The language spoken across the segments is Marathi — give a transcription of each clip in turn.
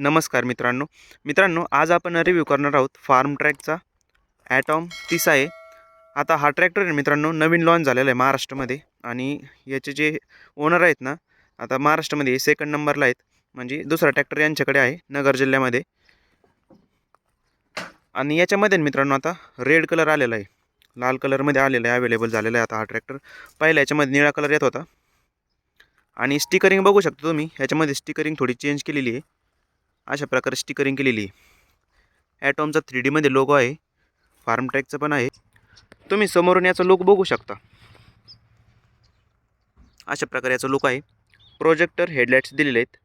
नमस्कार मित्रांनो. मित्रांनो आज आपण रिव्ह्यू करणार आहोत फार्म ट्रॅकचा ॲटॉम तीस आहे. आता हा ट्रॅक्टर आहे मित्रांनो नवीन लॉन्च झालेला आहे महाराष्ट्रामध्ये आणि याचे जे ओनर आहेत ना आता महाराष्ट्रामध्ये सेकंड नंबरला आहेत. म्हणजे दुसरा ट्रॅक्टर यांच्याकडे आहे नगर जिल्ह्यामध्ये. आणि याच्यामध्ये मित्रांनो आता रेड कलर आलेला आहे. लाल कलरमध्ये आलेला आहे अवेलेबल झालेला आहे आता हा ट्रॅक्टर पहिला याच्यामध्ये निळा कलर येत होता. आणि स्टिकरिंग बघू शकता तुम्ही ह्याच्यामध्ये स्टिकरिंग थोडी चेंज केलेली आहे. अशा प्रकारे स्टिकरिंग केलेली आहे. ॲटॉमचा थ्री डीमध्ये लोगो आहे. फार्म ट्रॅकचं पण आहे. तुम्ही समोरून याचा लुक बघू शकता. अशा प्रकारे याचा लुक आहे. प्रोजेक्टर हेडलाईट्स दिलेले आहेत.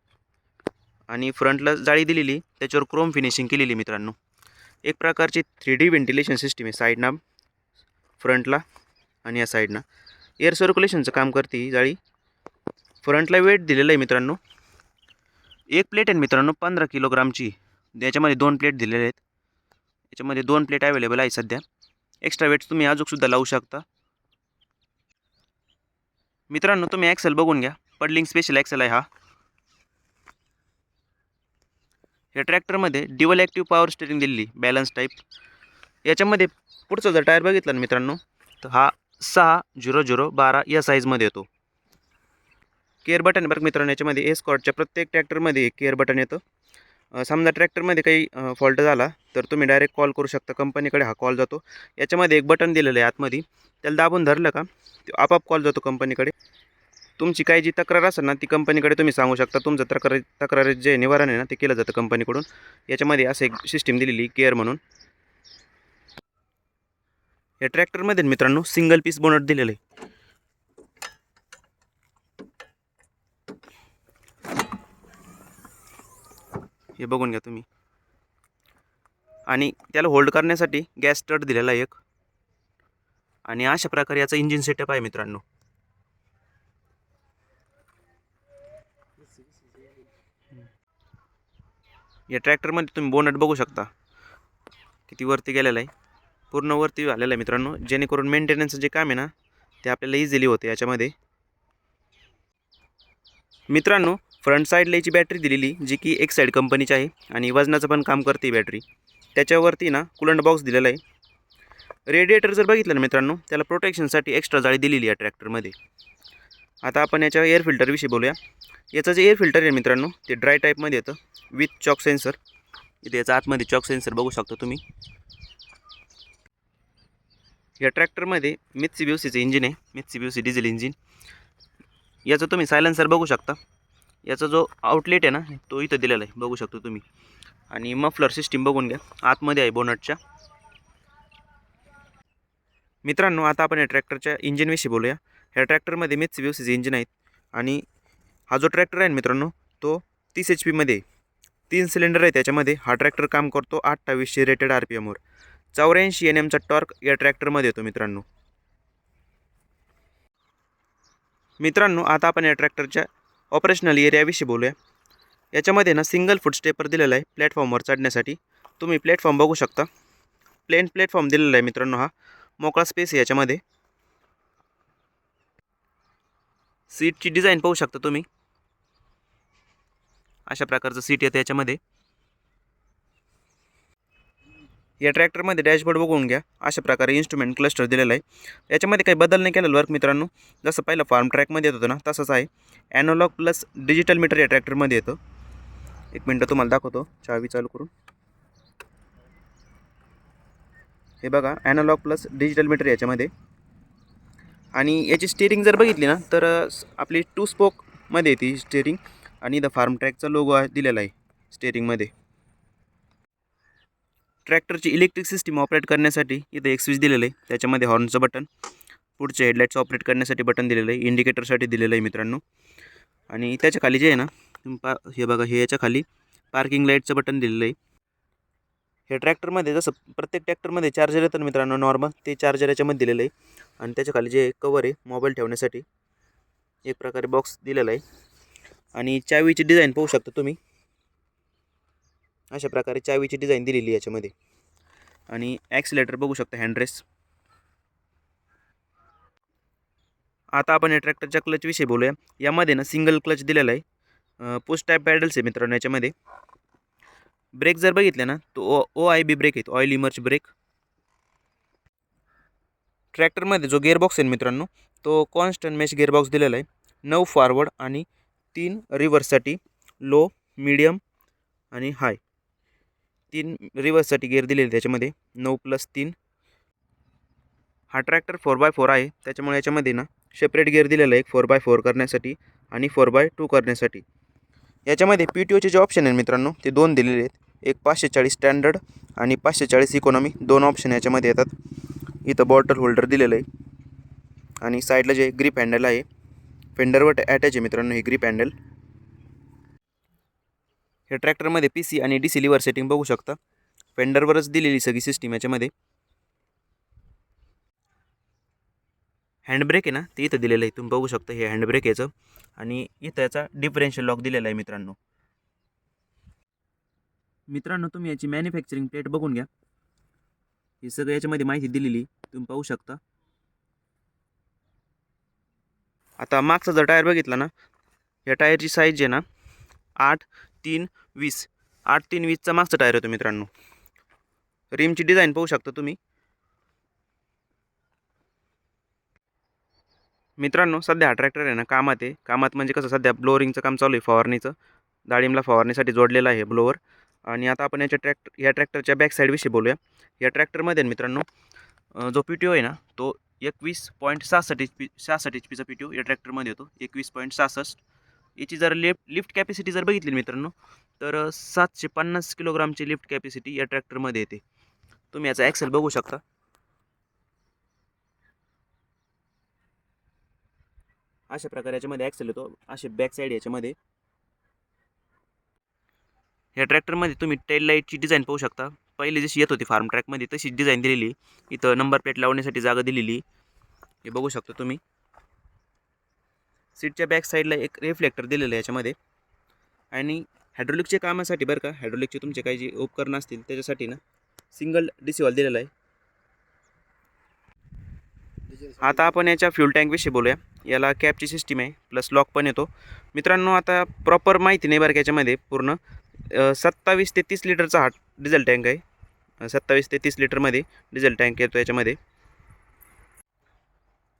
आणि फ्रंटला जाळी दिलेली त्याच्यावर क्रोम फिनिशिंग केलेली मित्रांनो. एक प्रकारची थ्री डी व्हेंटिलेशन सिस्टीम आहे साईडना फ्रंटला आणि या साईडना एअर सर्क्युलेशनचं काम करते ही जाळी. फ्रंटला वेट दिलेलं आहे मित्रांनो. एक प्लेट आहे मित्रांनो पंधरा किलोग्रामची. याच्यामध्ये दोन प्लेट दिलेले आहेत. याच्यामध्ये दोन प्लेट अवेलेबल आहे सध्या. एक्स्ट्रा वेट्स तुम्ही अजूनसुद्धा लावू शकता. मित्रांनो तुम्ही ॲक्सेल बघून घ्या. पडलिंग स्पेशल ॲक्सेल आहे हा. या ट्रॅक्टरमध्ये डिवल ॲक्टिव्ह पॉवर स्टेरिंग दिलेली बॅलन्स टाईप याच्यामध्ये पुढचं जर टायर बघितला ना मित्रांनो तर हा सहा झिरो झिरो बारा या साईजमध्ये येतो. केअर बटन बघ मित्रांनो याच्यामध्ये एस्कॉटच्या प्रत्येक ट्रॅक्टरमध्ये केअर बटन येतं. समजा ट्रॅक्टरमध्ये काही फॉल्ट झाला तर तुम्ही डायरेक्ट कॉल करू शकता. कंपनीकडे हा कॉल जातो. याच्यामध्ये एक बटन दिलेलं आहे आतमध्ये. त्याला दाबून धरलं का तो आपोआप कॉल जातो कंपनीकडे. तुमची काही जी तक्रार असेल ना ती कंपनीकडे तुम्ही सांगू शकता. तुमचं तक्रार तक्रार जे निवारण आहे ना ते केलं जातं कंपनीकडून. याच्यामध्ये असं एक सिस्टीम दिलेली केअर म्हणून. या ट्रॅक्टरमध्ये मित्रांनो सिंगल पीस बोनट दिलेलं आहे. हे बघून घ्या तुम्ही. आणि त्याला होल्ड करण्यासाठी गॅस स्टर्ट दिलेला आहे एक. आणि अशा प्रकारे याचा इंजिन सेटअप आहे मित्रांनो. या ट्रॅक्टरमध्ये तुम्ही बोनट बघू शकता. किती वरती गेलेलं आहे. पूर्ण वरती आलेलं आहे मित्रांनो. जेणेकरून मेंटेनन्सचं जे काम आहे ना ते आपल्याला इझिली होते याच्यामध्ये. मित्रांनो फ्रंट साईडला याची बॅटरी दिलेली जी की एक साईड कंपनीची आहे आणि वजनाचं पण काम करते बॅटरी. त्याच्यावरती ना कुलंट बॉक्स दिलेला आहे. रेडिएटर जर बघितलं ना मित्रांनो त्याला प्रोटेक्शनसाठी एक्स्ट्रा जाळी दिलेली आहे ट्रॅक्टरमध्ये आता आपण याच्या एअर फिल्टरविषयी बोलूया. याचं जे एअर फिल्टर आहे मित्रांनो ते ड्राय टाईपमध्ये येतं विथ चॉक सेन्सर इथे याचा आतमध्ये चॉक सेन्सर बघू शकता तुम्ही. या ट्रॅक्टरमध्ये मित्सी सीचं इंजिन आहे मिथ सी मित्सी सी डिझेल इंजिन याचं तुम्ही सायलेन्सर बघू शकता. याचा जो आउटलेट आहे ना तो इथं दिलेला आहे. बघू शकतो तुम्ही. आणि मफलर सिस्टीम बघून घ्या. आतमध्ये आहे बोनटच्या मित्रांनो आता आपण या ट्रॅक्टरच्या इंजिनविषयी बोलूया. ह्या ट्रॅक्टरमध्ये मीच व्यवस्थित इंजिन आहेत. आणि हा जो ट्रॅक्टर आहे ना मित्रांनो तो तीस एच पीमध्ये तीन सिलेंडर आहे त्याच्यामध्ये. हा ट्रॅक्टर काम करतो अठ्ठावीसशे रेटेड आर पी एमवर चौऱ्याऐंशी एन एमचा टॉर्क या ट्रॅक्टरमध्ये येतो मित्रांनो. मित्रांनो आता आपण या ट्रॅक्टरच्या ऑपरेशनल एरियाविषयी बोलूया. याच्यामध्ये ना सिंगल फूट स्टेपर दिलेला आहे प्लॅटफॉर्मवर चढण्यासाठी. तुम्ही प्लॅटफॉर्म बघू शकता. प्लेन प्लॅटफॉर्म दिलेला आहे मित्रांनो हा. मोकळा स्पेस आहे याच्यामध्ये. सीटची डिझाईन पाहू शकता तुम्ही. अशा प्रकारचं सीट येतं याच्यामध्ये. या ट्रॅक्टरमध्ये डॅशबोर्ड बघून घ्या. अशा प्रकारे इन्स्ट्रुमेंट क्लस्टर दिलेलं आहे. याच्यामध्ये काही बदल नाही केलेला वर्क मित्रांनो. जसं पहिलं फार्म ट्रॅकमध्ये येत होतं ना तसंच आहे. ॲनोलॉग प्लस डिजिटल मीटर या ट्रॅक्टरमध्ये येतं. एक मिनटं तुम्हाला दाखवतो. चावी चालू करून. हे बघा ॲनोलॉग प्लस डिजिटल मीटर याच्यामध्ये. आणि याची स्टेरिंग जर बघितली ना तर आपली टू स्पोकमध्ये येते स्टेअरिंग आणि इथं फार्म ट्रॅकचा लोगो आहे दिलेला आहे स्टेअरिंगमध्ये ट्रॅक्टरची इलेक्ट्रिक सिस्टीम ऑपरेट करण्यासाठी इथं एक स्विच दिलेलं आहे. त्याच्यामध्ये हॉर्नचं बटन पुढचे हेडलाईट्स ऑपरेट करण्यासाठी बटन दिलेलं आहे. इंडिकेटरसाठी दिलेलं आहे मित्रांनो. आणि त्याच्याखाली जे आहे ना तुम्ही पा हे बघा हे याच्या खाली पार्किंग लाईटचं बटन दिलेलं आहे. हे ट्रॅक्टरमध्ये जसं प्रत्येक ट्रॅक्टरमध्ये चार्जर येतं ना मित्रांनो नॉर्मल ते चार्जर याच्यामध्ये दिलेलं आहे. आणि त्याच्याखाली जे कवर आहे मोबाईल ठेवण्यासाठी एक प्रकारे बॉक्स दिलेला आहे. आणि चावीची डिझाईन पाहू शकता तुम्ही. अशा प्रकारे चावीची डिझाईन दिलेली आहे याच्यामध्ये. आणि ॲक्सिलेटर बघू शकता हँडरेस आता आपण या ट्रॅक्टरच्या क्लचविषयी बोलूया. यामध्ये ना सिंगल क्लच दिलेला आहे. पोस्ट टाईप पॅडल्स आहे मित्रांनो याच्यामध्ये. ब्रेक जर बघितले ना तो ओ ओ आय बी ब्रेक आहेत ऑइल इमर्च ब्रेक ट्रॅक्टरमध्ये जो गेअरबॉक्स आहे मित्रांनो तो कॉन्स्टंट मेश गेअरबॉक्स दिलेला आहे. नऊ फॉरवर्ड आणि तीन रिव्हर्ससाठी लो मिडियम आणि हाय तीन रिव्हर्ससाठी गेअर दिलेले त्याच्यामध्ये. नऊ प्लस तीन. हा ट्रॅक्टर फोर बाय फोर आहे. त्याच्यामुळे याच्यामध्ये ना सेपरेट गेअर दिलेला आहे एक फोर बाय फोर करण्यासाठी आणि फोर बाय टू करण्यासाठी. याच्यामध्ये पी टी ओचे जे ऑप्शन आहे मित्रांनो ते दोन दिलेले आहेत. एक पाचशे चाळीस स्टँडर्ड आणि पाचशे चाळीस इकॉनॉमी दोन ऑप्शन याच्यामध्ये येतात. इथं बॉटल होल्डर दिलेलं आहे. आणि साईडला जे ग्रीप हँडल आहे फेंडरवर अटॅच आहे मित्रांनो हे ग्रीप हँडल हे ट्रॅक्टरमध्ये पी सी आणि डी सी लिव्हर सेटिंग बघू शकता. फेंडरवरच दिलेली सगळी सिस्टीम याच्यामध्ये. हँडब्रेक आहे ना ते इथं दिलेलं आहे. तुम्ही बघू शकता हे हँडब्रेक याचं. आणि इथं याचा डिफरेन्शियल लॉक दिलेला आहे मित्रांनो. मित्रांनो तुम्ही याची मॅन्युफॅक्चरिंग प्लेट बघून घ्या. ही सगळं याच्यामध्ये माहिती दिलेली तुम्ही पाहू शकता. आता मागचा जर टायर बघितला ना या टायरची साईज आहे ना आठ तीन वीस. आठ तीन वीसचा मागचा टायर होतो मित्रांनो. रिमची डिझाईन पाहू शकता तुम्ही. मित्रांनो सध्या हा ट्रॅक्टर आहे ना कामात आहे. कामात म्हणजे कसं सध्या ब्लोअरिंगचं काम चालू आहे फवारणीचं. डाळिंबला फवारणीसाठी जोडलेलं आहे ब्लोअर आणि आता आपण याच्या ट्रॅक्टर या ट्रॅक्टरच्या बॅक साईडविषयी बोलूया. या ट्रॅक्टरमध्ये मित्रांनो जो पी टी ओ आहे ना तो एकवीस पॉईंट सहासष्ट एच पी सहासष्ट एच पीचा पी टी ओ या ट्रॅक्टरमध्ये येतो. एकवीस पॉईंट सहासष्ट याची जर लिफ्ट लिफ्ट कॅपॅसिटी जर बघितली मित्रांनो तर सातशे पन्नास किलोग्रामची लिफ्ट कॅपॅसिटी या ट्रॅक्टरमध्ये येते. तुम्ही याचा ॲक्सेल बघू शकता. अशा प्रकारे याच्यामध्ये ॲक्सेल येतो. असे बॅक साईड याच्यामध्ये. या ट्रॅक्टरमध्ये तुम्ही टेल लाईटची डिझाईन पाहू शकता. पहिले जशी येत होती फार्म ट्रॅकमध्ये तशीच डिझाईन दिलेली. इथं नंबर प्लेट लावण्यासाठी जागा दिलेली. हे बघू शकता तुम्ही. सीटच्या बॅक साईडला एक रिफ्लेक्टर दिलेलं आहे याच्यामध्ये. आणि हायड्रोलिकच्या कामासाठी बरं का हायड्रोलिकचे तुमचे काही जे उपकरणं असतील त्याच्यासाठी ना सिंगल डिसिवॉल दिलेला आहे. आता आपण याच्या फ्यूल टँकविषयी बोलूया. याला कॅपची सिस्टीम आहे प्लस लॉक पण येतो. मित्रांनो आता प्रॉपर माहिती नाही बरं याच्यामध्ये पूर्ण. सत्तावीस ते तीस लिटरचा हा डिझेल टँक आहे. सत्तावीस ते तीस लिटरमध्ये डिझेल टँक येतो याच्यामध्ये.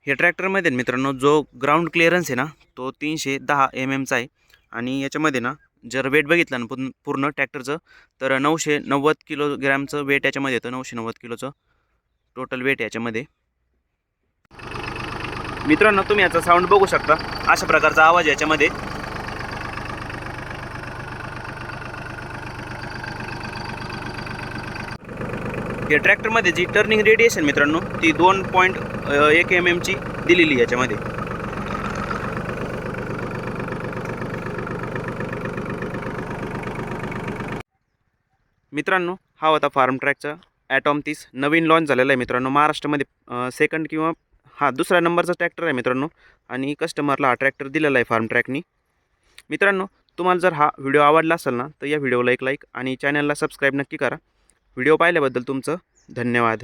हे ट्रॅक्टरमध्ये मित्रांनो जो ग्राउंड क्लिअरन्स आहे ना तो तीनशे दहा एम एमचा आहे. आणि याच्यामध्ये ना जर वेट बघितलं ना पूर्ण पूर्ण ट्रॅक्टरचं तर नऊशे नव्वद किलोग्रॅमचं वेट याच्यामध्ये येतं नऊशे नव्वद किलोचं टोटल वेट याच्यामध्ये. मित्रांनो तुम्ही याचा साऊंड बघू शकता. अशा प्रकारचा आवाज याच्यामध्ये. या ट्रॅक्टरमध्ये जी टर्निंग रेडिएशन मित्रांनो ती दोन पॉईंट एक एम एमची दिलेली याच्यामध्ये. मित्रांनो हा होता फार्म ट्रॅकचा ॲटॉम तीस. नवीन लॉन्च झालेला आहे मित्रांनो. महाराष्ट्रामध्ये सेकंड किंवा हा दुसऱ्या नंबरचा ट्रॅक्टर आहे मित्रांनो. आणि कस्टमरला हा ट्रॅक्टर दिलेला आहे फार्म ट्रॅकनी मित्रांनो तुम्हाला जर हा व्हिडिओ आवडला असेल ना तर या व्हिडिओला एक लाईक आणि चॅनलला सबस्क्राईब नक्की करा. व्हिडिओ पाहिल्याबद्दल तुमचं धन्यवाद.